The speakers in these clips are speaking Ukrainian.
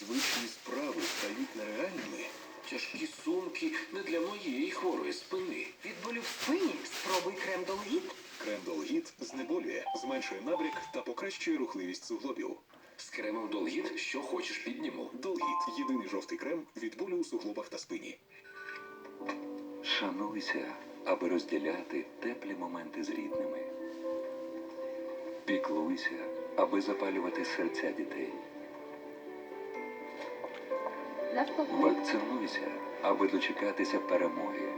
Звичні справи стають нереальними. Тяжкі сумки не для моєї хворої спини. Від болю в спині спробуй крем Долгіт. Крем Долгіт знеболює, зменшує набряк та покращує рухливість суглобів. З кремом Долгіт що хочеш підніму. Долгіт єдиний жовтий крем від болю у суглобах та спині. Шануйся, аби розділяти теплі моменти з рідними. Піклуйся, аби запалювати серця дітей. Вакцинуйся, аби дочекатися перемоги.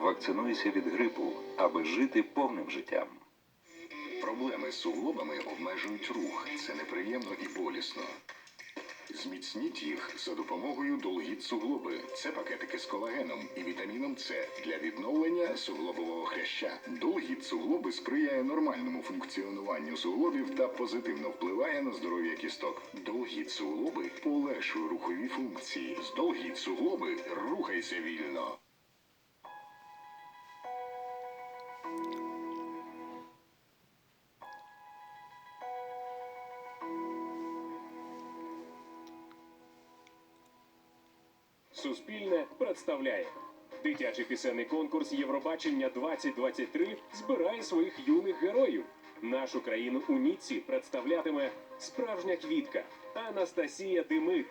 Вакцинуйся від грипу, аби жити повним життям. Проблеми з суглобами обмежують рух. Це неприємно і болісно. Зміцніть їх за допомогою долгіт суглоби. Це пакетики з колагеном і вітаміном С для відновлення суглобового хряща. Долгіт суглоби сприяє нормальному функціонуванню суглобів та позитивно впливає на здоров'я кісток. Долгіт суглоби полегшує рухові функції. З долгіт суглоби рухайся вільно. Суспільне представляє дитячий пісенний конкурс Євробачення 2023 збирає своїх юних героїв. Нашу країну у Ніці представлятиме справжня квітка Анастасія Димик.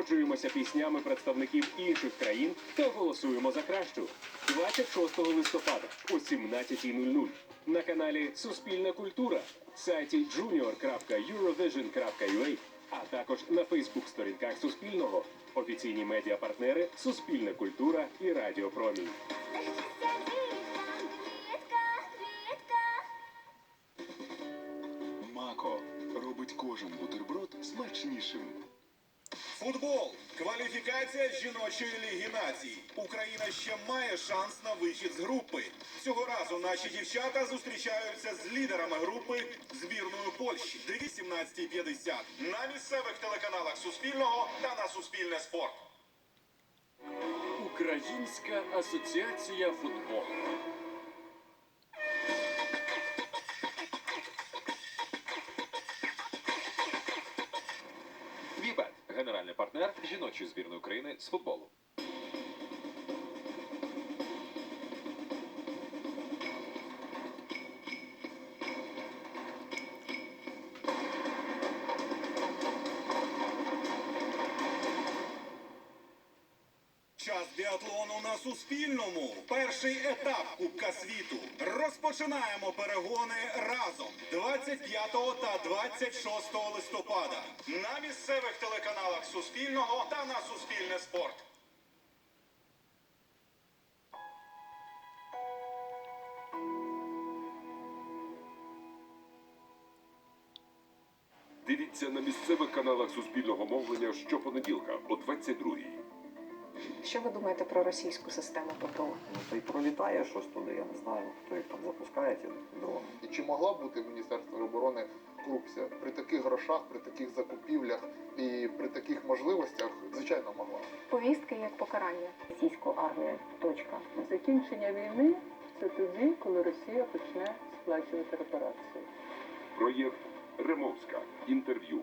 Насолоджуємося піснями представників інших країн та голосуємо за кращу 26 листопада о 17.00 на каналі Суспільна культура, сайті junior.eurovision.ua, а також на Фейсбук-сторінках Суспільного, офіційні медіапартнери Суспільна культура і Радіо Промінь. Мако робить кожен бутерброд смачнішим. Футбол. Кваліфікація жіночої ліги націй. Україна ще має шанс на вихід з групи. Цього разу наші дівчата зустрічаються з лідерами групи збірною Польщі. 18.50 на місцевих телеканалах Суспільного та на Суспільне спорт. Українська асоціація футболу. Генеральний партнер жіночої збірної України з футболу. Час біатлону на Суспільному. Перший етап Кубка світу. Розпочинаємо перегони разом 25 та 26 листопада на місцевих телеканалах Суспільного та на Суспільне спорт. Дивіться на місцевих каналах Суспільного мовлення щопонеділка о 22-й. Що ви думаєте про російську систему ППО? Ну, то й пролітає щось туди, я не знаю, хто їх там запускає, ті дрони. І чи могла бути в Міністерстві оборони корупція при таких грошах, при таких закупівлях і при таких можливостях? Звичайно, могла. Повістки як покарання. російську армію. Точка. Закінчення війни це тоді, коли Росія почне сплачувати репарації. Проєкт Ремовська. Інтерв'ю.